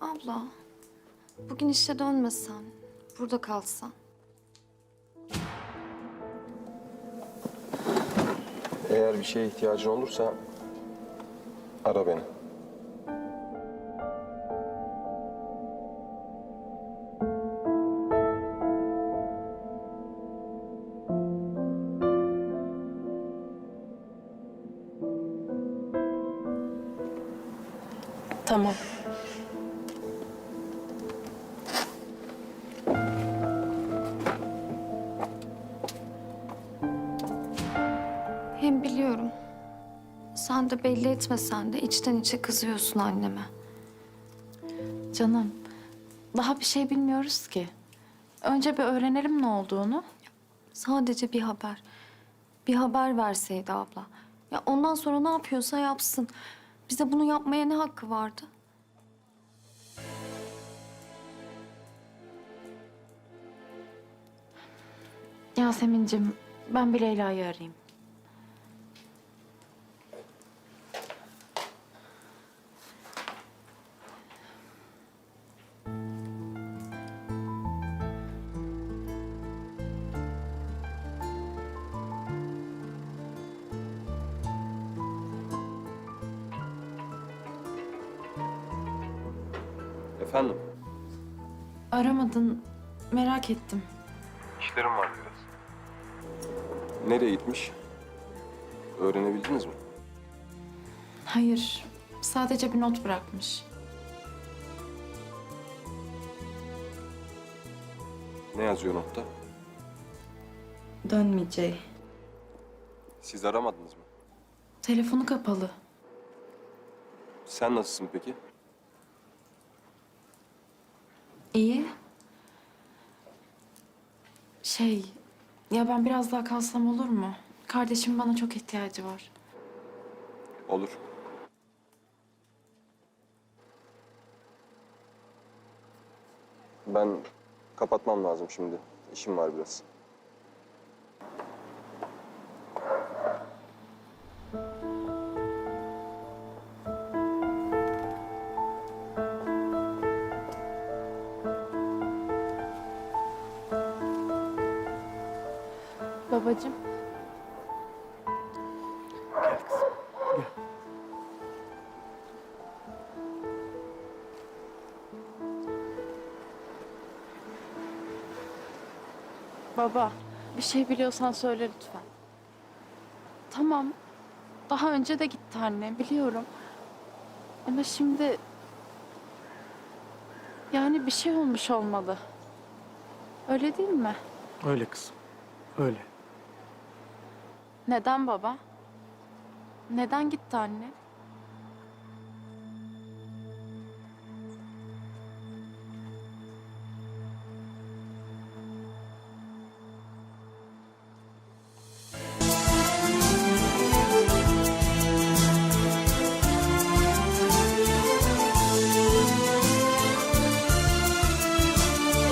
Abla, bugün işe dönmesen, burada kalsan. Eğer bir şeye ihtiyacın olursa ara beni. Tamam. Hem biliyorum, sen de belli etmesen de içten içe kızıyorsun anneme. Canım, daha bir şey bilmiyoruz ki. Önce bir öğrenelim ne olduğunu. Sadece bir haber. Bir haber verseydi abla. Ya ondan sonra ne yapıyorsa yapsın. Bize bunu yapmaya ne hakkı vardı? Yasemin'cim, ben bir Leyla'yı arayayım. Efendim? Aramadın, merak ettim. İşlerim var biraz. Nereye gitmiş? Öğrenebildiniz mi? Hayır, sadece bir not bırakmış. Ne yazıyor notta? Dönmeyeceği. Siz aramadınız mı? Telefonu kapalı. Sen nasılsın peki? İyi. Şey, ya ben biraz daha kalsam olur mu? Kardeşim bana çok ihtiyacı var. Olur. Ben kapatmam lazım şimdi. İşim var biraz. Babacığım. Baba, bir şey biliyorsan söyle lütfen. Tamam. Daha önce de gitti anne, biliyorum. Ama şimdi... Yani bir şey olmuş olmalı. Öyle değil mi? Öyle kızım. Öyle. Neden baba? Neden gitti anne?